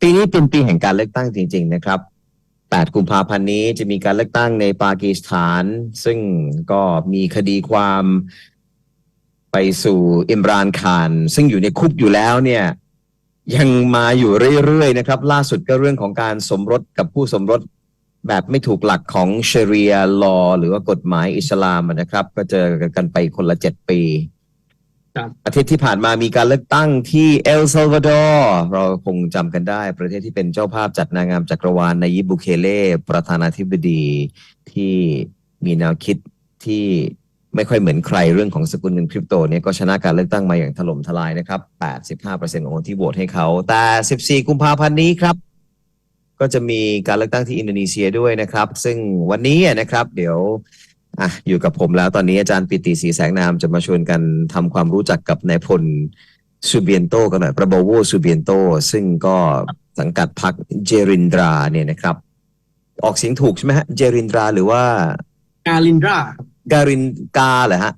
ปีนี้เป็นปีแห่งการเลือกตั้งจริง ๆ นะครับ 8 กุมภาพันธ์นี้จะมีการเลือกตั้งในปากีสถาน ซึ่งก็มีคดีความไปสู่อิมรานคารซึ่งอยู่ในคุกอยู่แล้วเนี่ยยังมาอยู่เรื่อยๆนะครับ ล่าสุดก็เรื่องของการสมรสกับผู้สมรสแบบไม่ถูกหลักของเชเรียลอหรือว่ากฎหมายอิสลามนะครับ ก็เจอกันไปคนละเจ็ดปี อาทิตย์ที่ผ่านมามีการเลือกตั้งที่เอลซัลวาดอร์เราคงจำกันได้ ประเทศที่เป็นเจ้าภาพจัดนางงามจักรวาลนายยิบบุเคเล่ประธานาธิบดีที่มีแนวคิดที่ไม่ค่อยเหมือนใครเรื่องของสกุลเงินคริปโตเนี่ยก็ชนะการเลือกตั้งมาอย่างถล่มทลายนะครับ 85%ของคนที่โหวตให้เขา แต่ 14 กุมภาพันธ์นี้ครับ ก็จะมีการเลือกตั้งที่อินโดนีเซียด้วยนะครับ ซึ่งวันนี้นะครับ เดี๋ยว อะอยู่กับผมแล้วตอนนี้อาจารย์ปิติศรีแสงนามจะมาชวนกันทำความรู้จักกับนายพลซูเบียนโตกันหน่อยประโบโวซูเบียนโตซึ่งก็สังกัดพรรคเจรินดราเนี่ยนะครับ ออกเสียงถูกใช่ไหมฮะเจรินดราหรือว่า กาลินดราครับการินกาเหรอฮะ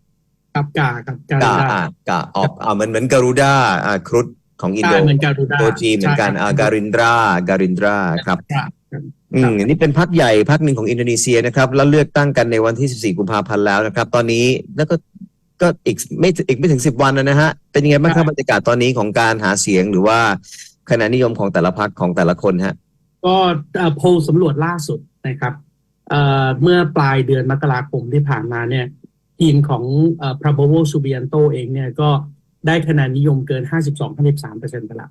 กับกากับกาลิกานดราอะกาออกอ่าเหมือนเหมือนการูด้าอ่าครุฑของอินโดใช่เหมือนการูดาตัวจีนเหมือนกันอ่าการินดราการินดราครับครับ อืมอันนี้เป็นพักใหญ่พักหนึ่งของอินโดนีเซียนะครับ แล้วเลือกตั้งกันในวันที่ 14 กุมภาพันธ์แล้วนะครับ ตอนนี้แล้วก็ก็อีกไม่อีกไม่ถึง 10 วันนะฮะ เป็นยังไงบ้างครับบรรยากาศตอนนี้ของการหาเสียงหรือว่าคะแนนนิยมของแต่ละพักของแต่ละคนฮะ ก็เอ่อโพลสำรวจล่าสุดนะครับเอ่อเมื่อปลายเดือนมกราคมที่ผ่านมาเนี่ยทีมของเอ่อ Prabowo Subianto เองเนี่ยก็ได้คะแนนนิยมเกิน 52-53เปอร์เซ็นต์ไปแล้ว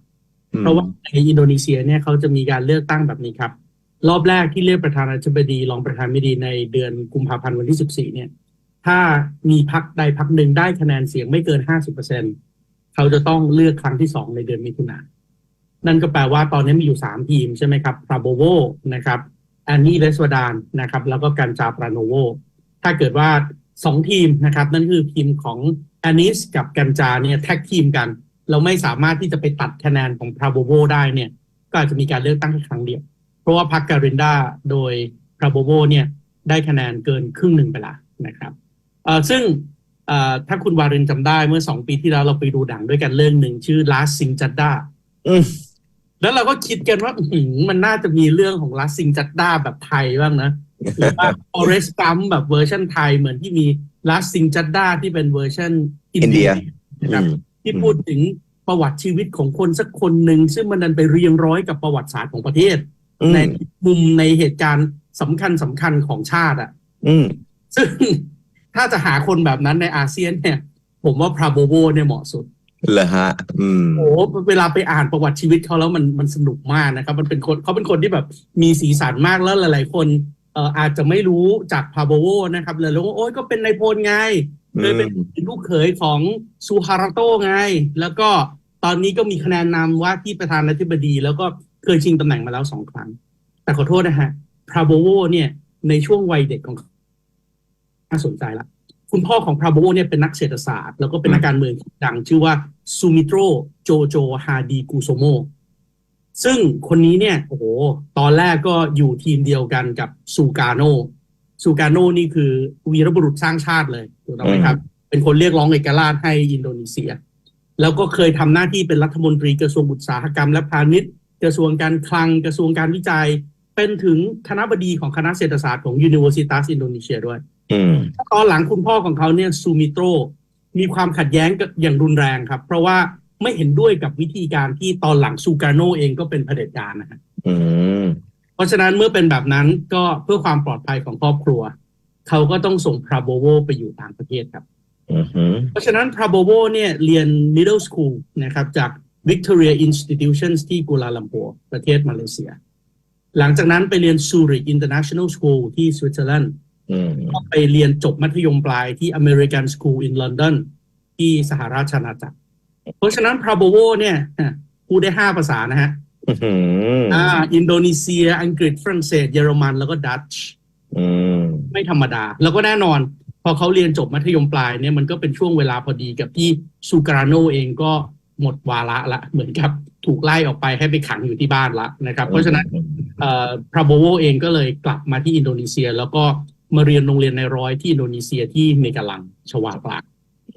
เพราะว่าในอินโดนีเซียเนี่ยเขาจะมีการเลือกตั้งแบบนี้ครับ รอบแรกที่เลือกประธานาธิบดีรองประธานาธิบดีในเดือนกุมภาพันธ์วันที่ 14 เนี่ย ถ้ามีพักใดพักหนึ่งได้คะแนนเสียงไม่เกิน 50เปอร์เซ็นเขาจะต้องเลือกครั้งที่สองในเดือนมิถุนายนนั่นก็แปลว่าตอนนี้มีอยู่3ทีมใช่ไหมครับ p r a b o v o นะครับแอนนี่เลสวดานนะครับ แล้วก็กันจาปราโนโวถ้าเกิดว่า2ทีมนะครับ นั่นคือทีมของแอนนิสกับกันจาเนี่ยแท็กทีมกัน เราไม่สามารถที่จะไปตัดคะแนนของ p r a b o v o ได้เนี่ย ก็อาจจะมีการเลือกตั้งแค่ครั้งเดียว เพราะว่าพรรคการินดาโดย p r a b o v o เนี่ยได้คะแนนเกินครึ่งหนึ่งไปละนะครับเอ่อซึ่งเอ่อถ้าคุณวารินจำได้เมื่อ2ปีที่แล้วเราไปดูหนังด้วยกันเรื่องหนึ่งชื่อ Last Sing j a d d a อืมแล้วเราก็คิดกันว่าอื้อหือมันน่าจะมีเรื่องของ Last Sing j a d d a แบบไทยบ้างนะหรือว่า Forest Gump แบบเวอร์ชันไทยเหมือนที่มี Last Sing j a d d a ที่เป็นเวอร์ชันอินเดียอินเดียนะครับที่พูดถึงประวัติชีวิตของคนสักคนหนึ่งซึ่งมันดันไปเรียงร้อยกับประวัติศาสตร์ของประเทศอืม ในมุมในเหตุการณ์สำคัญสำคัญของชาติ อะ อืม ซึ่งถ้าจะหาคนแบบนั้นในอาเซียนเนี่ย ผมว่าพราโบโวเนี่ยเหมาะสุดเหรอฮะ อืมโอ้โหเวลาไปอ่านประวัติชีวิตเขาแล้วมันมันสนุกมากนะครับ มันเป็นคนเขาเป็นคนที่แบบมีสีสันมากแล้วหลาย ๆ คนเอ่ออาจจะไม่รู้จากพราโบโวนะครับเลยรู้ว่าโอ้ยก็เป็นนายพลไงเคยเป็นลูกเขยของซูฮาราโตไง แล้วก็ตอนนี้ก็มีคะแนนนำว่าที่ประธานาธิบดี แล้วก็ เคยชิงตำแหน่งมาแล้วสองครั้ง แต่ขอโทษนะฮะพราโบโวเนี่ยในช่วงวัยเด็กของเขาน่าสนใจละคุณพ่อของพราโบโวเนี่ยเป็นนักเศรษฐศาสตร์ แล้วก็เป็นนักการเมืองที่ดังชื่อว่าซูมิโตรโจโจฮาดีกูโซโมซึ่งคนนี้เนี่ยโอ้โหตอนแรกก็อยู่ทีมเดียวกันกับซูกาโนซูกาโนนี่คือวีรบุรุษสร้างชาติเลยถูกต้องไหมครับ เป็นคนเรียกร้องเอกราชให้อินโดนีเซีย แล้วก็เคยทำหน้าที่เป็นรัฐมนตรีกระทรวงอุตสาหกรรมและพาณิชย์ กระทรวงการคลังกระทรวงการวิจัย เป็นถึงคณะบดีของคณะเศรษฐศาสตร์ของ Universitas Indonesia ด้วยอืมตอนหลังคุณพ่อของเขาเนี่ยซูมิโตรมีความขัดแย้งกับอย่างรุนแรงครับ เพราะว่าไม่เห็นด้วยกับวิธีการที่ตอนหลังซูการโนเองก็เป็นเผด็จการนะฮะอืมเพราะฉะนั้นเมื่อเป็นแบบนั้นก็เพื่อความปลอดภัยของครอบครัว เขาก็ต้องส่งพราโบโวไปอยู่ต่างประเทศครับอืมอืมเพราะฉะนั้นพราโบโวเนี่ยเรียน middle school นะครับจาก Victoria Institutions ที่กัวลาลัมปัวร์ประเทศมาเลเซีย หลังจากนั้นไปเรียน Zurich International School ที่สวิตเซอร์แลนด์อืมก็ไปเรียนจบมัธยมปลายที่ American School in London ที่สหราชอาณาจักร เพราะฉะนั้นพราโบโวเนี่ยพูดได้ห้าภาษานะฮะอืมอ่า อินโดนีเซีย อังกฤษฝรั่งเศส เยอรมันแล้วก็ดัตช์อืมไม่ธรรมดา แล้วก็แน่นอน พอเขาเรียนจบมัธยมปลายเนี่ยมันก็เป็นช่วงเวลาพอดีกับที่ซูการาโนเองก็ หมดวาระละเหมือนกับถูกไล่ออกไปให้ไปขังอยู่ที่บ้านละนะครับ เพราะฉะนั้นเอ่อพราโบโวเองก็เลยกลับมาที่อินโดนีเซีย แล้วก็มาเรียนโรงเรียนในร้อยที่อินโดนีเซียที่เมกาลังชวาปราก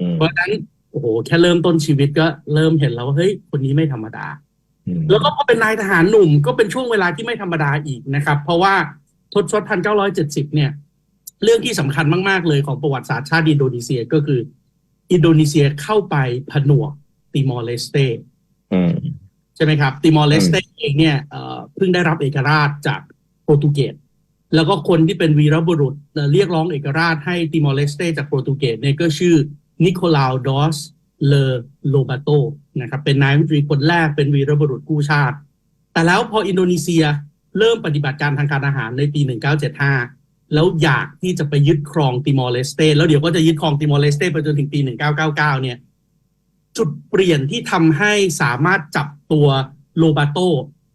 อืมเพราะฉะนั้นโอ้โหแค่เริ่มต้นชีวิตก็เริ่มเห็นแล้วว่าเฮ้ยคนนี้ไม่ธรรมดาอืมแล้วก็พอเป็นนายทหารหนุ่มก็เป็นช่วงเวลาที่ไม่ธรรมดาอีกนะครับ เพราะว่าทศวรรษพันเก้าร้อยเจ็ดสิบเนี่ย เรื่องที่สำคัญมาก ๆ เลยของประวัติศาสตร์ชาติอินโดนีเซียก็คือ อินโดนีเซียเข้าไปผนวก ติมอร์เลสเตอืมใช่ไหมครับติมอร์เลสเตเองเนี่ยเอ่อเพิ่งได้รับเอกราชจากโปรตุเกสแล้วก็คนที่เป็นวีรบุรุษเอ่อเรียกร้องเอกราชให้ติมอร์เลสเตจากโปรตุเกสเนี่ยก็ชื่อนิโคลาวดอสเลโลบาโตนะครับเป็นนายกรัฐมนตรีคนแรกเป็นวีรบุรุษกู้ชาติ แต่แล้วพออินโดนีเซียเริ่มปฏิบัติการทางการอาหารในปี 1975 แล้วอยากที่จะไปยึดครองติมอร์เลสเตแล้วเดี๋ยวก็จะยึดครองติมอร์เลสเตไปจนถึงปี 1999 เนี่ย จุดเปลี่ยนที่ทำให้สามารถจับตัวโลบาโต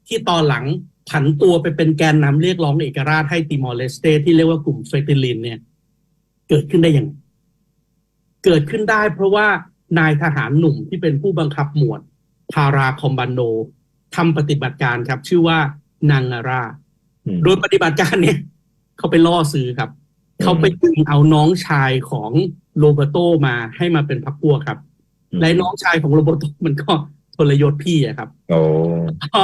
ที่ตอนหลังผันตัวไปเป็นแกนนำเรียกร้องเอกราชให้ติมอร์เลสเตที่เรียกว่ากลุ่มเฟติลินเนี่ยเกิดขึ้นได้ยังไงเกิดขึ้นได้เพราะว่านายทหารหนุ่มที่เป็นผู้บังคับหมวดพาราคอมบานโนทำปฏิบัติการครับ ชื่อว่านางาราอืมโดยปฏิบัติการเนี่ย เขาไปล่อซื้อครับอืมเขาไปดึงเอาน้องชายของโรเบโตมาให้มาเป็นพักพวกครับ และน้องชายของโรเบโตมันก็ทรยศพี่อะครับโอ้ก็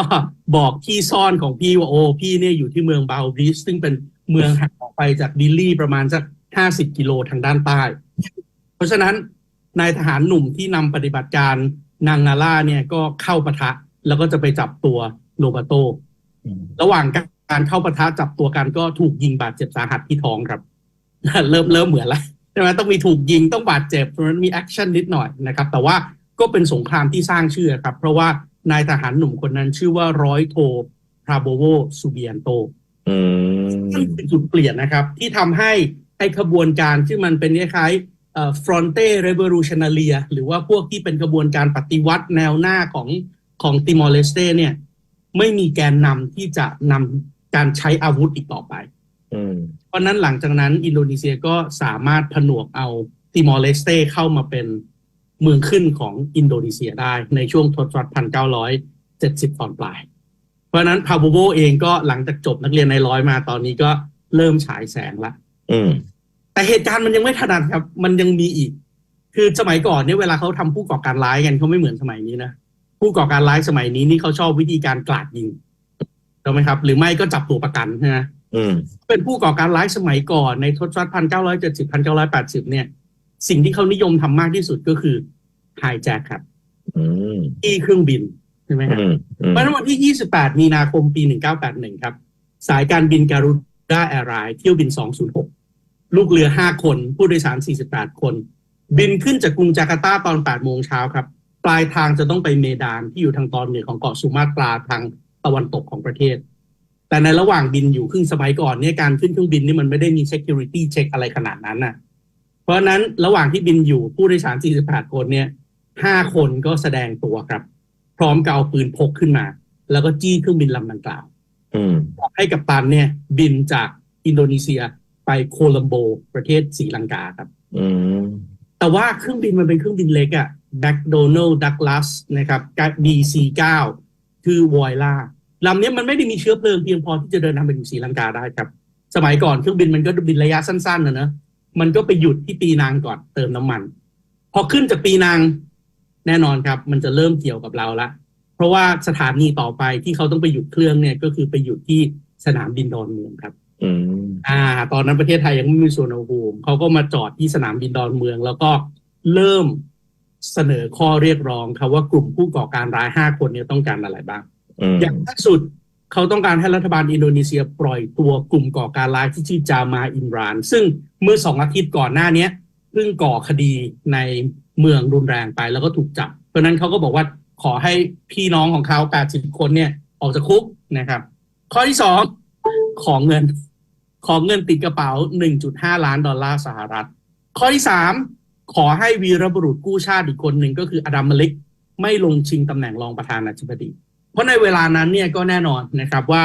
บอกที่ซ่อนของพี่ว่าโอ้พี่เนี่ยอยู่ที่เมืองบาลบริสซึ่งเป็นเมืองห่างออกไปจากดิลลี่ประมาณสักห้าสิบกิโลทางด้านใต้ เพราะฉะนั้นนายทหารหนุ่มที่นำปฏิบัติการนางนาล่าเนี่ยก็เข้าปะทะ แล้วก็จะไปจับตัวโรเบโตอืมระหว่างการเข้าปะทะจับตัวกันก็ถูกยิงบาดเจ็บสาหัสที่ท้องครับ เริ่มเริ่มเหมือนแล้ว ใช่ไหมต้องมีถูกยิงต้องบาดเจ็บเพราะฉะนั้นมีแอคชั่นนิดหน่อยนะครับแต่ว่าก็เป็นสงครามที่สร้างชื่อครับ เพราะว่านายทหารหนุ่มคนนั้นชื่อว่าร้อยโทพราโบโวซูเบียนโตอืมซึ่งเป็นจุดเปลี่ยนนะครับ ที่ทำให้ไอ้ขบวนการที่มันเป็นคล้ายๆเอ่อ fronte revolutionaria หรือว่าพวกที่เป็นกระบวนการปฏิวัติแนวหน้าของของติมอร์เลสเตเนี่ย ไม่มีแกนนำที่จะนำการใช้อาวุธอีกต่อไปอืม เพราะนั้นหลังจากนั้นอินโดนีเซียก็สามารถผนวกเอาติมอร์เลสเตเข้ามาเป็นเมืองขึ้นของอินโดนีเซียได้ในช่วงทศวรรษพันเก้าร้อยเจ็ดสิบตอนปลาย เพราะนั้นพาโบโบเองก็หลังจากจบนักเรียนในร้อยมาตอนนี้ก็เริ่มฉายแสงละแต่เหตุการณ์มันยังไม่ถนัดครับ มันยังมีอีก คือสมัยก่อนเนี่ยเวลาเขาทำผู้ก่อการร้ายกันเขาไม่เหมือนสมัยนี้นะผู้ก่อการร้ายสมัยนี้นี่เขาชอบวิธีการกราดยิงถูกไหมครับ หรือไม่ก็จับตัวประกันใช่ไหม เป็นผู้ก่อการร้ายสมัยก่อนในทศวรรษพันเก้าร้อยเจ็ดสิบพันเก้าร้อยแปดสิบเนี่ย สิ่งที่เขานิยมทำมากที่สุดก็คือไฮแจ็คครับอืมที่เครื่องบินใช่ไหมครับอืมอืมเพราะฉะนั้นวันที่ 28 มีนาคมปี 1981 ครับ สายการบินการุด้าแอร์ไลน์เที่ยวบิน 206 ลูกเรือ 5 คน ผู้โดยสาร 48 คน บินขึ้นจากกรุงจาการ์ตาตอน 8 โมงเช้าครับ ปลายทางจะต้องไปเมดานที่อยู่ทางตอนเหนือของเกาะสุมาตราทางตะวันตกของประเทศ แต่ในระหว่างบินอยู่ครึ่งสมัยก่อนเนี่ยการขึ้นเครื่องบินนี่มันไม่ได้มี security check อะไรขนาดนั้นน่ะ เพราะฉะนั้นระหว่างที่บินอยู่ผู้โดยสาร48คนเนี่ย5คนก็แสดงตัวครับ พร้อมกับเอาปืนพกขึ้นมา แล้วก็จี้เครื่องบินลำดังกล่าวอืมบอกให้กับตันเนี่ย บินจากอินโดนีเซียไปโคลัมโบประเทศศรีลังกาครับอืมแต่ว่าเครื่องบินมันเป็นเครื่องบินเล็กอะ McDonnell Douglas นะครับ DC-9 คือวอยล่า ลำเนี้ยมันไม่ได้มีเชื้อเพลิงเพียงพอที่จะเดินทางไปถึงศรีลังกาได้ครับ สมัยก่อนเครื่องบินมันก็บินระยะสั้นๆนะเนอะมันก็ไปหยุดที่ปีนังก่อนเติมน้ำมัน พอขึ้นจากปีนังแน่นอนครับ มันจะเริ่มเกี่ยวกับเราละเพราะว่าสถานีต่อไปที่เขาต้องไปหยุดเครื่องเนี่ยก็คือไปหยุดที่สนามบินดอนเมืองครับอืมอ่า ตอนนั้นประเทศไทยยังไม่มีส่วนภูมิเขาก็มาจอดที่สนามบินดอนเมือง แล้วก็เริ่มเสนอข้อเรียกร้องครับว่ากลุ่มผู้ก่อการร้ายห้าคนเนี่ยต้องการอะไรบ้าง อย่างล่าสุดเขาต้องการให้รัฐบาลอินโดนีเซียปล่อยตัวกลุ่มก่อการร้ายที่ชื่อจามาอิมราน ซึ่งเมื่อสองอาทิตย์ก่อนหน้าเนี้เพิ่งก่อคดีในเมืองรุนแรงไปแล้วก็ถูกจับ เพราะนั้นเขาก็บอกว่าขอให้พี่น้องของเขา80คนเนี่ย ออกจากคุกนะครับ ข้อที่สองขอเงินขอเงินติดกระเป๋า 1.5 ล้านดอลลาร์สหรัฐ ข้อที่สามขอให้วีรบุรุษกู้ชาติอีกคนหนึ่งก็คืออดัมมาลิก ไม่ลงชิงตำแหน่งรองประธานาธิบดี เพราะในเวลานั้นเนี่ยก็แน่นอนนะครับว่า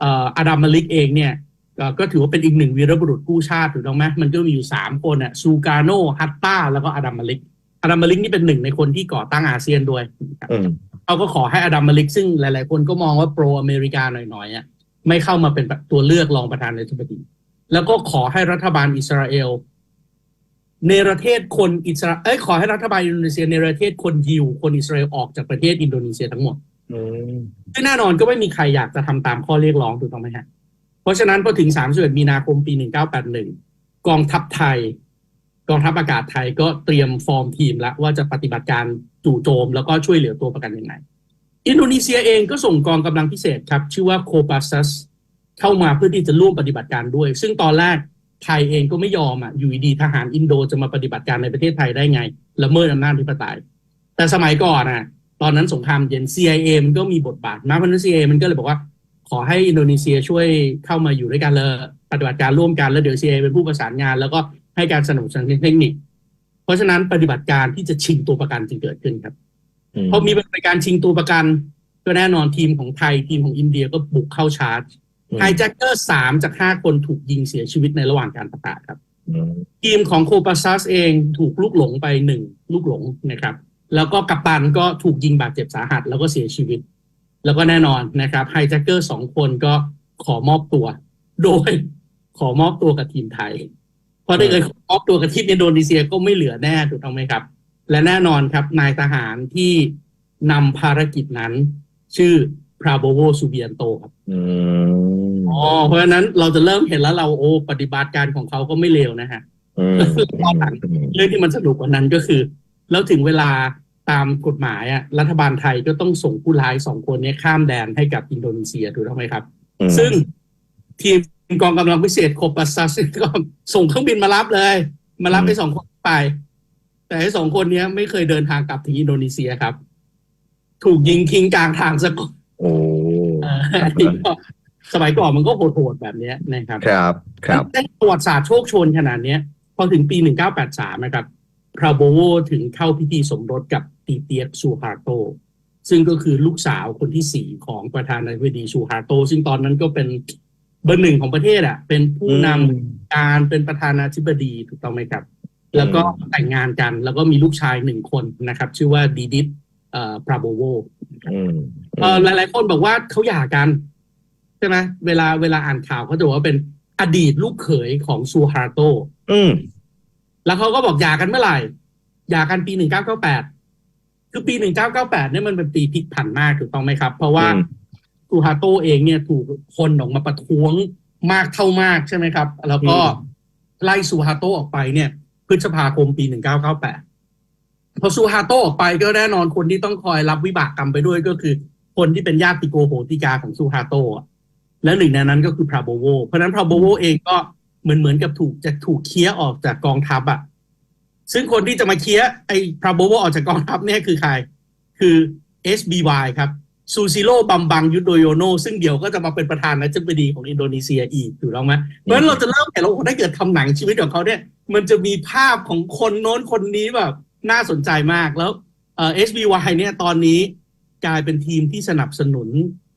เอ่ออดัมมาลิกเองเนี่ยเอ่อก็ถือว่าเป็นอีกหนึ่งวีรบุรุษกู้ชาติถูกต้องไหมมันก็มีอยู่สามคนอะซูการโนฮัตตาแล้วก็อดัมมาลิกอดัมมาลิกนี่เป็นหนึ่งในคนที่ก่อตั้งอาเซียนด้วยนะครับอืมเขาก็ขอให้อดัมมาลิกซึ่งหลาย ๆ คนก็มองว่าโปรอเมริกาหน่อยๆอะไม่เข้ามาเป็นตัวเลือกรองประธานาธิบดี แล้วก็ขอให้รัฐบาลอิสราเอลเนรเทศคนอิสราเอ้ยขอให้รัฐบาลอินโดนีเซียเนรเทศคนยิวคนอิสราเอลออกจากประเทศอินโดนีเซียทั้งหมดอืม ซึ่งแน่นอนก็ไม่มีใครอยากจะทำตามข้อเรียกร้องถูกต้องไหมฮะ เพราะฉะนั้นพอถึง31มีนาคมปี1981กองทัพไทย กองทัพอากาศไทยก็เตรียมฟอร์มทีมแล้วว่าจะปฏิบัติการจู่โจมแล้วก็ช่วยเหลือตัวประกันยังไง อินโดนีเซียเองก็ส่งกองกำลังพิเศษครับ ชื่อว่าโคปาซัสเข้ามาเพื่อที่จะร่วมปฏิบัติการด้วย ซึ่งตอนแรกไทยเองก็ไม่ยอมอะอยู่ดีทหารอินโดจะมาปฏิบัติการในประเทศไทยได้ไงละเมิดอำนาจธิปไตย แต่สมัยก่อนอะ ตอนนั้นสงครามเย็น CIA มันก็มีบทบาทมากเพราะฉะนั้น CIA มันก็เลยบอกว่า ขอให้อินโดนีเซียช่วยเข้ามาอยู่ด้วยกันเลยปฏิบัติการร่วมกันแล้วเดี๋ยว CIA เป็นผู้ประสานงาน แล้วก็ให้การสนับสนุนทางเทคนิค เพราะฉะนั้นปฏิบัติการที่จะชิงตัวประกันจึงเกิดขึ้นครับพอมีปฏิบัติการชิงตัวประกันก็แน่นอนทีมของไทยทีมของอินเดียก็บุกเข้าชาร์จไฮแจ็คเกอร์สามจากห้าคนถูกยิงเสียชีวิตในระหว่างการประกาศครับอืมทีมของโคปาซัสเองถูกลูกหลงไปหนึ่งลูกหลงนะครับ แล้วก็กัปตันก็ถูกยิงบาดเจ็บสาหัส แล้วก็เสียชีวิต แล้วก็แน่นอนนะครับไฮแจ็คเกอร์สองคนก็ขอมอบตัว โดยขอมอบตัวกับทีมไทย เพราะถ้าเกิดขอมอบตัวกับทีมอินโดนีเซียก็ไม่เหลือแน่ถูกต้องไหมครับ และแน่นอนครับนายทหารที่นำภารกิจนั้น ชื่อพราโบโวซูเบียนโตครับอืมอ๋อเพราะฉะนั้นเราจะเริ่มเห็นแล้วเราโอ้ปฏิบัติการของเขาก็ไม่เลวนะฮะอืมตอนหลังเรื่องที่มันสนุกกว่านั้นก็คือ แล้วถึงเวลาตามกฎหมายอะรัฐบาลไทยก็ต้องส่งผู้ร้ายสองคนเนี้ข้ามแดนให้กับอินโดนีเซียถูกต้องไหมครับอืมซึ่งทีมกองกำลังพิเศษโคปัสซัสก็ส่งเครื่องบินมารับเลย มารับไอ้สองคนไป แต่ไอ้สองคนเนี้ยไม่เคยเดินทางกลับถึงอินโดนีเซียครับ ถูกยิงทิ้งกลางทางซะก่อนโอ้เอออันนี้ก็สมัยก่อนมันก็โหดๆแบบเนี้ยนะครับ ครับ ครับได้ประวัติศาสตร์โชคโชนขนาดเนี้ยพอถึงปี 1983 นะครับ พราโบโวถึงเข้าพิธีสมรสกับตีเตียกซูฮาโต ซึ่งก็คือลูกสาวคนที่สี่ของประธานาธิบดีซูฮาโต ซึ่งตอนนั้นก็เป็นเบอร์หนึ่งของประเทศอะ เป็นผู้นำการเป็นประธานาธิบดีถูกต้องไหมครับ แล้วก็แต่งงานกันแล้วก็มีลูกชายหนึ่งคนนะครับ ชื่อว่าดีดิสเอ่อพราโบโวอืมเออหลายๆคนบอกว่าเขาหย่ากันใช่ไหมเวลาเวลาอ่านข่าวเขาจะบอกว่าเป็นอดีตลูกเขยของซูฮาโตอืม แล้วเขาก็บอกหย่ากันเมื่อไหร่หย่ากันปีหนึ่งเก้าเก้าแปดคือปีหนึ่งเก้าเก้าแปดเนี่ยมันเป็นปีพลิกผันมากถูกต้องไหมครับ เพราะว่าอืมซูฮาโตเองเนี่ยถูกคนออกมาประท้วงมากเท่ามากใช่ไหมครับ แล้วก็ไล่ซูฮาโตออกไปเนี่ย พฤษภาคมปีหนึ่งเก้าเก้าแปดพอซูฮาโตออกไปก็แน่นอนคนที่ต้องคอยรับวิบากกรรมไปด้วยก็คือ คนที่เป็นญาติโกโหติกาของซูฮาโตะและหนึ่งในนั้นก็คือพราโบโว เพราะฉะนั้นพราโบโวเองก็ เหมือนเหมือนกับถูกจะถูกเคี้ยออกจากกองทัพอะซึ่งคนที่จะมาเคี้ยไอ้พราโบโวออกจากกองทัพเนี่ยคือใคร คือ SBY ครับซูซิโร่บัมบังยุโดโยโนซึ่งเดี๋ยวก็จะมาเป็นประธานาธิบดีของอินโดนีเซียอีกถูกต้องไหมเพราะฉะนั้นเราจะเริ่มเห็นแล้วโอ้โหถ้าเกิดทำหนังชีวิตของเขาเนี่ย มันจะมีภาพของคนโน้นคนนี้แบบน่าสนใจมากแล้วเอ่อ SBY เนี่ยตอนนี้กลายเป็นทีมที่สนับสนุน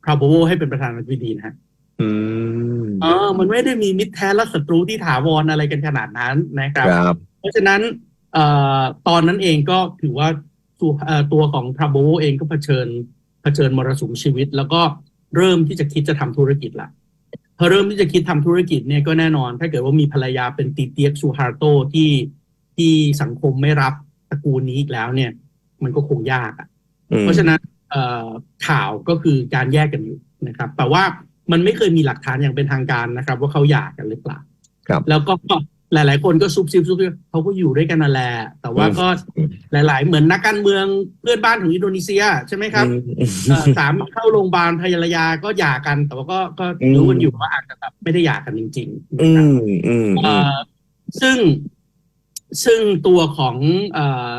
พราโบโวให้เป็นประธานาธิบดีนะฮะ อืมเออมันไม่ได้มีมิตรแท้และศัตรูที่ถาวรอะไรกันขนาดนั้นนะครับ ครับเพราะฉะนั้นเอ่อตอนนั้นเองก็ถือว่าตัวเอ่อตัวของพราโบโวเองก็เผชิญเผชิญมรสุมชีวิต แล้วก็เริ่มที่จะคิดจะทำธุรกิจละพอเริ่มที่จะคิดทำธุรกิจเนี่ยก็แน่นอน ถ้าเกิดว่ามีภรรยาเป็นตีเตียกซูฮาร์โตที่ที่สังคมไม่รับตระกูลนี้อีกแล้วเนี่ย มันก็คงยากอะ อืมเพราะฉะนั้นเอ่อข่าวก็คือการแยกกันอยู่นะครับ แต่ว่า มันไม่เคยมีหลักฐานอย่างเป็นทางการนะครับ ว่าเขาหย่ากันหรือเปล่าครับ แล้วก็หลาย ๆ คนก็ซุบซิบซุบซิบเขาก็อยู่ด้วยกันนั่นแหละแต่ว่าก็อืมหลาย ๆ เหมือนนักการเมืองเพื่อนบ้านของอินโดนีเซียใช่ไหมครับอืมเอ่อสามเข้าโรงพยาบาลภรรยาก็หย่ากัน แต่ว่าก็ก็อืมรู้กันอยู่ว่าอาจจะแบบไม่ได้หย่ากันจริงๆอืนะครับมอืมเอ่อซึ่งซึ่งตัวของเอ่อ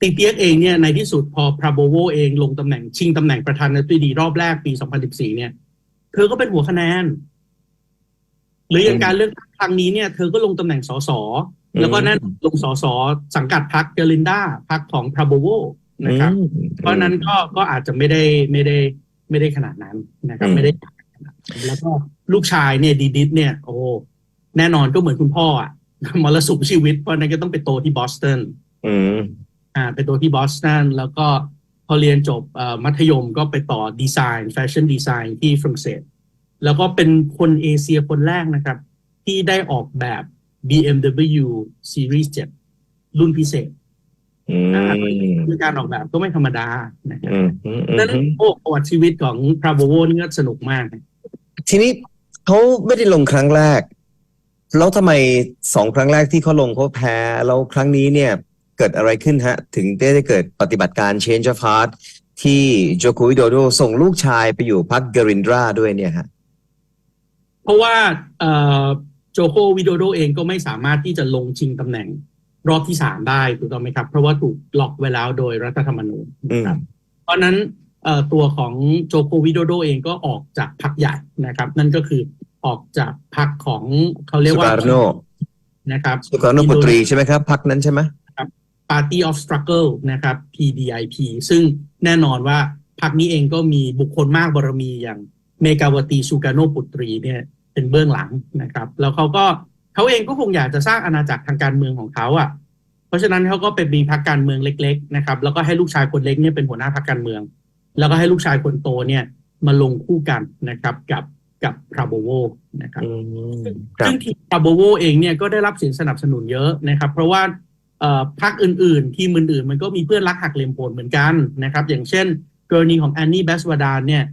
ตีเตียกเองเนี่ยในที่สุดพอพราโบโวเองลงตำแหน่งชิงตำแหน่งประธานาธิบดีรอบแรกปี 2014 เนี่ย เธอก็เป็นหัวคะแนน หรืออย่างการเลือกตั้งครั้งนี้เนี่ย เธอก็ลงตำแหน่งสสแล้วก็นั่นลงสสสังกัดพรรคเกลินดาพรรคของพราโบโวนะครับอืมเพราะฉะนั้นก็ก็อาจจะไม่ได้ไม่ได้ไม่ได้ขนาดนั้นนะครับอืมไม่ได้ขนาดนั้นแล้วก็ลูกชายเนี่ยดีดิสเนี่ย โอ้แน่นอนก็เหมือนคุณพ่ออะมรสุมชีวิตเพราะฉะนั้นก็ต้องไปโตที่บอสตันอืมอ่าไปโตที่บอสตันแล้วก็ พอเรียนจบเอ่อมัธยมก็ไปต่อดีไซน์แฟชั่นดีไซน์ที่ฝรั่งเศส แล้วก็เป็นคนเอเชียคนแรกนะครับ ที่ได้ออกแบบ BMW Series 7 รุ่นพิเศษอืมคือการออกแบบก็ไม่ธรรมดานะครับอืมอืมอืนั้นมโอ้ประวัติชีวิตของพราโบโวนี่ก็สนุกมาก ทีนี้เขาไม่ได้ลงครั้งแรก แล้วทำไมสองครั้งแรกที่เขาลงเขาแพ้ แล้วครั้งนี้เนี่ย เกิดอะไรขึ้นฮะ ถึงได้ได้เกิดปฏิบัติการ Change of Heart ที่โจโควิโดโดส่งลูกชายไปอยู่พักเกรินดราด้วยเนี่ยฮะเพราะว่าเอ่อโจโควิโดโดเองก็ไม่สามารถที่จะลงชิงตำแหน่งรอบที่สามได้ถูกต้องไหมครับ เพราะว่าถูกล็อกไว้แล้วโดยรัฐธรรมนูญอืมนะครับเพราะฉะนั้นเอ่อตัวของโจโควิโดโดเองก็ออกจากพรรคใหญ่นะครับ นั่นก็คือออกจากพรรคของเขาเรียกสุว่าการโนนะครับสุการโนปุตรีใช่ไหมครับพักนั้นใช่ไหม Party of Struggle นะครับ PDIP ซึ่งแน่นอนว่าพรรคนี้เองก็มีบุคคลมากบารมีอย่างเมกาวตีสุการโนปุตรีเนี่ยเป็นเบื้องหลังนะครับ แล้วเขาก็เขาเองก็คงอยากจะสร้างอาณาจักรทางการเมืองของเขาอะ เพราะฉะนั้นเขาก็ไปมีพรรคการเมืองเล็ก ๆ นะครับ แล้วก็ให้ลูกชายคนเล็กเนี่ยเป็นหัวหน้าพรรคการเมือง แล้วก็ให้ลูกชายคนโตเนี่ยมาลงคู่กันนะครับกับกับพราโบโวนะครับอืมครับซึ่งทีมปาโบโวเองเนี่ยก็ได้รับเสียงสนับสนุนเยอะนะครับ เพราะว่าเอ่อ พรรคอื่นๆ ทีมอื่นๆ มันก็มีเพื่อนรักหักเหลี่ยมโหดเหมือนกันนะครับ อย่างเช่น กรณีของแอนนี่แบสวาดานเนี่ย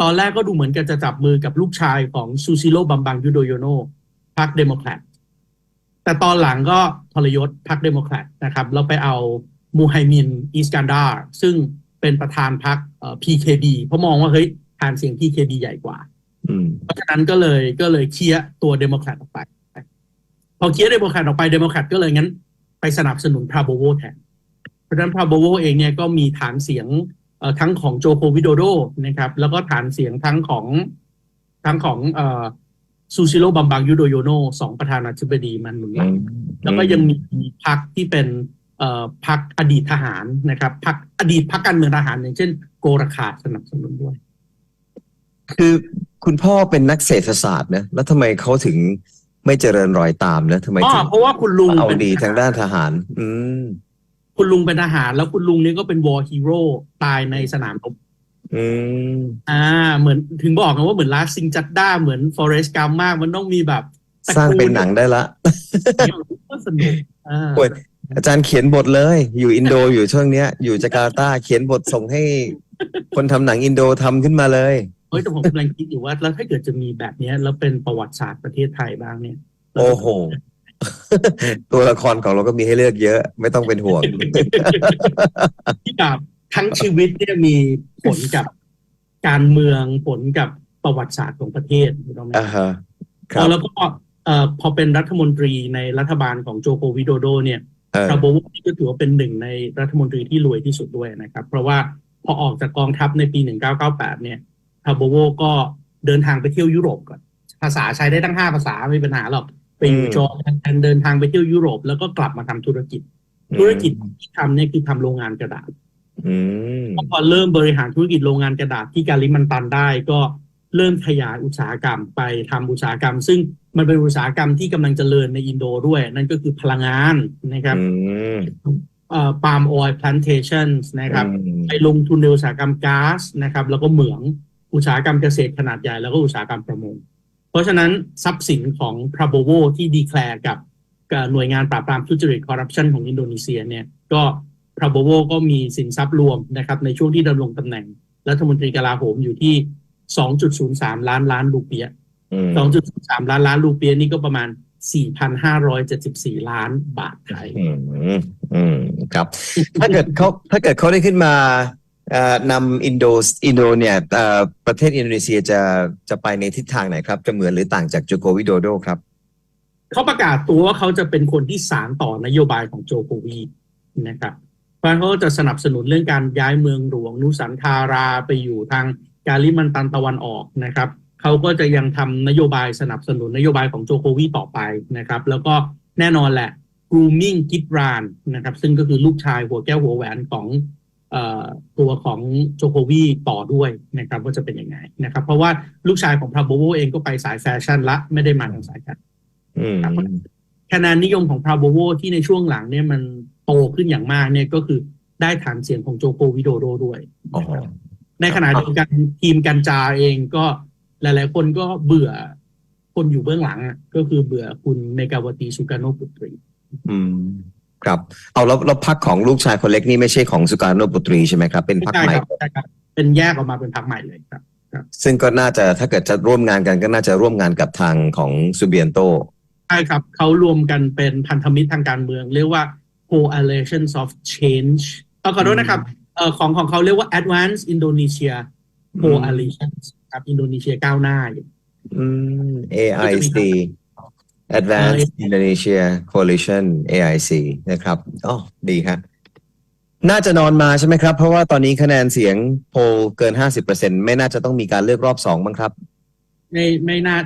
ตอนแรกก็ดูเหมือนกันจะจับมือกับลูกชายของซูซิโลบัมบังยูโดโยโนพรรคเดโมแครตแต่ตอนหลังก็ทรยศพรรคเดโมแครตนะครับแล้วไปเอามูไฮมินอิสกันดาร์ซึ่งเป็นประธานพรรคเอ่อ PKB เพราะมองว่าเฮ้ยฐานเสียง PKB ใหญ่กว่าอืมเพราะฉะนั้นก็เลยก็เลยเคลียร์ตัวเดโมแครตออกไป พอเคลียร์เดโมแครตออกไปเดโมแครตก็เลยงั้น ไปสนับสนุนพราโบโวแทน เพราะฉะนั้นพราโบโวเองเนี่ยก็มีฐานเสียงเอ่อทั้งของโจโควิโดโดนะครับ แล้วก็ฐานเสียงทั้งของทั้งของเอ่อซูซิโรบัมบังยูโดโยโนสองประธานาธิบดีมันหนุนหลังแล้วก็ยังมีพรรคที่เป็นเอ่อพรรคอดีตทหารนะครับพรรคอดีตพรรคการเมืองทหารอย่างเช่น โกรคาสนับสนุนด้วย คือคุณพ่อเป็นนักเศรษฐศาสตร์นะ แล้วทำไมเขาถึง ไม่เจริญรอยตามนะทำไมอ๋ถึองเพราะว่าคุณลุงเอาเป็นดีทางด้านทหาร อืม คุณลุงเป็นทหาร แล้วคุณลุงนี่ก็เป็นวอร์ฮีโร่ตายในสนามรบอืม อ่า เหมือนถึงบอกกันว่าเหมือนลาซิงจัดด้าเหมือนฟอเรสต์กัมมากมันต้องมีแบบสร้างเป็นหนังได้ละก็สนุกอ่าโอ้ยอาจารย์เขียนบทเลย อยู่อินโดอยู่ช่วงเนี้ย อยู่จาการ์ตาเขียนบทส่งให้ คนทำหนังอินโดทำขึ้นมาเลย เฮ้ยแต่ผมกำลังคิดอยู่ว่า แล้วถ้าเกิดจะมีแบบเนี้ยแล้วเป็นประวัติศาสตร์ประเทศไทยบ้างเนี่ยโอ้โห ตัวละครของเราก็มีให้เลือกเยอะ ไม่ต้องเป็นห่วงที่แบบทั้งชีวิตเนี่ยมีผลกับการเมืองผลกับประวัติศาสตร์ของประเทศถูกต้องไหมอ่าฮะคพรัอบแล้วก็เอ่อพอเป็นรัฐมนตรีในรัฐบาลของโจโควิโดโดเนี่ยเออพราโบโวนี่ก็ถือว่าเป็นหนึ่งในรัฐมนตรีที่รวยที่สุดด้วยนะครับ เพราะว่าพอออกจากกองทัพในปี 1998 เนี่ย พราโบโวก็เดินทางไปเที่ยวยุโรปก่อน ภาษาใช้ได้ทั้ง5ภาษาไม่มีปัญหาหรอก ไปอยู่จอร์แดนเดินทางไปเที่ยวยุโรป แล้วก็กลับมาทำธุรกิจ ธุรกิจที่ทำเนี่ยคือทำโรงงานกระดาษอืมพอเริ่มบริหารธุรกิจโรงงานกระดาษที่กาลิมันตันได้ก็เริ่มขยายอุตสาหกรรมไปทำอุตสาหกรรม ซึ่งมันเป็นอุตสาหกรรมที่กำลังเจริญในอินโดด้วย นั่นก็คือพลังงานนะครับอืมเอ่อ palm oil plantations นะครับอืมไปลงทุนในอุตสาหกรรมก๊าซนะครับ แล้วก็เหมือง อุตสาหกรรมเกษตรขนาดใหญ่แล้วก็อุตสาหกรรมประมง เพราะฉะนั้นทรัพย์สินของพราโบโวที่ดีแคลร์กับกับหน่วยงานปราบปรามทุจริตคอร์รัปชันของอินโดนีเซียเนี่ยก็พราโบโวก็มีสินทรัพย์รวมนะครับในช่วงที่ดำรงตำแหน่งรัฐมนตรีกลาโหมอยู่ที่ 2.03 ล้านล้านรูเปียห์อืม2.03 ล้านล้านรูเปียห์นี่ก็ประมาณ 4,574 ล้านบาทไทยอืมอืมครับ ถ้าเกิดเขาถ้าเกิดเขาได้ขึ้นมาเอ่อ นำอินโดอินโดเนี่ยประเทศอินโดนีเซียจะจะไปในทิศทางไหนครับ จะเหมือนหรือต่างจากโจโควิโดโดครับ เขาประกาศตัวว่าเขาจะเป็นคนที่สานต่อนโยบายของโจโควีนะครับเพราะเขาจะสนับสนุนเรื่องการย้ายเมืองหลวงนุสันทาราไปอยู่ทางกาลิมันตันตะวันออกนะครับเขาก็จะยังทำนโยบายสนับสนุนนโยบายของโจโควีต่อไปนะครับ แล้วก็แน่นอนแหละ grooming กิฟรานนะครับ ซึ่งก็คือลูกชายหัวแก้วหัวแหวนของ ตัวของโจโควีต่อด้วยนะครับว่าจะเป็นยังไงนะครับ เพราะว่าลูกชายของพราโบโวเองก็ไปสายแฟชั่นละไม่ได้มาทางสายการอืมคะแนนนิยมของพราโบโวที่ในช่วงหลังเนี่ยมันโตขึ้นอย่างมากเนี่ยก็คือได้ฐานเสียงของโจโควิโดโดด้วยอ๋อในขณะเดียวกันทีมกันจาเองก็หลาย ๆ คนก็เบื่อคนอยู่เบื้องหลังอะก็คือเบื่อคุณเมกาวตีสุการโนปุตรีอืม ครับ เอาแล้วแล้วพักของลูกชายคนเล็กนี่ไม่ใช่ของสุการโนบุตรีใช่ไหมครับ เป็นไม่พักใช่ใหม่ ครับใช่ครับ เป็นแยกออกมาเป็นพรรคใหม่เลยครับ ซึ่งก็น่าจะถ้าเกิดจะร่วมงานกันก็น่าจะร่วมงานกับทางของซูเบียนโต ใช่ครับเขารวมกันเป็นพันธมิตรทางการเมือง เรียกว่า coalitions of change เออขอโทษนะครับเออของของเขาเรียกว่า advanced Indonesia coalitions ครับอินโดนีเซียก้าวหน้าอยู่ อืม AIC Advanced Indonesia Coalition AIC นะครับอ๋อดีครับน่าจะนอนมาใช่ไหมครับ เพราะว่าตอนนี้คะแนนเสียงโพลเกิน50%ไม่น่าจะต้องมีการเลือกรอบสองบ้างครับ ไม่ไม่น่า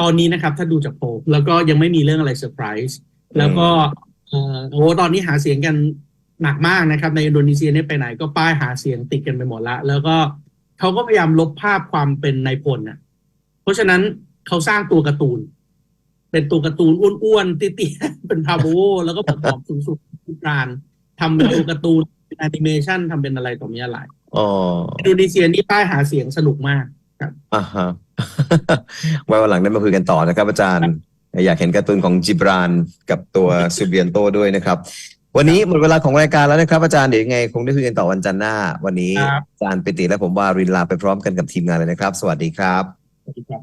ตอนนี้นะครับ ถ้าดูจากโพลแล้วก็ยังไม่มีเรื่องอะไรเซอร์ไพรส์แล้วก็เออโอ้ตอนนี้หาเสียงกันหนักมากนะครับ ในอินโดนีเซียเนี่ยไปไหนก็ป้ายหาเสียงติดกันไปหมดละ แล้วก็เขาก็พยายามลบภาพความเป็นนายพลน่ะเพราะฉะนั้นเขาสร้างตัวการ์ตูน เป็นตัวการ์ตูนอ้วนๆเตี้ยๆเป็นพาโบแล้วก็ผอมๆสูงๆทุกรานทำเป็นตัวการ์ตูนเป็นแอนิเมชันทำเป็นอะไรต่อมีอะไรอ๋ออินโดนีเซียนี่ป้ายหาเสียงสนุกมากอ่าฮะไว้วันหลังได้มาคุยกันต่อนะครับ อาจารย์ อยากเห็นการ์ตูนของจิบรานกับตัวซูเบียนโตด้วยนะครับ วันนี้หมดเวลาของรายการแล้วนะครับ อาจารย์เดี๋ยวยังไงคงได้คุยกันต่อวันจันทร์หน้า วันนี้ครับอาจารย์ปิติและผมว่ารินลาไปพร้อมกันกับทีมงานเลยนะครับ สวัสดีครับสวัสดีครับ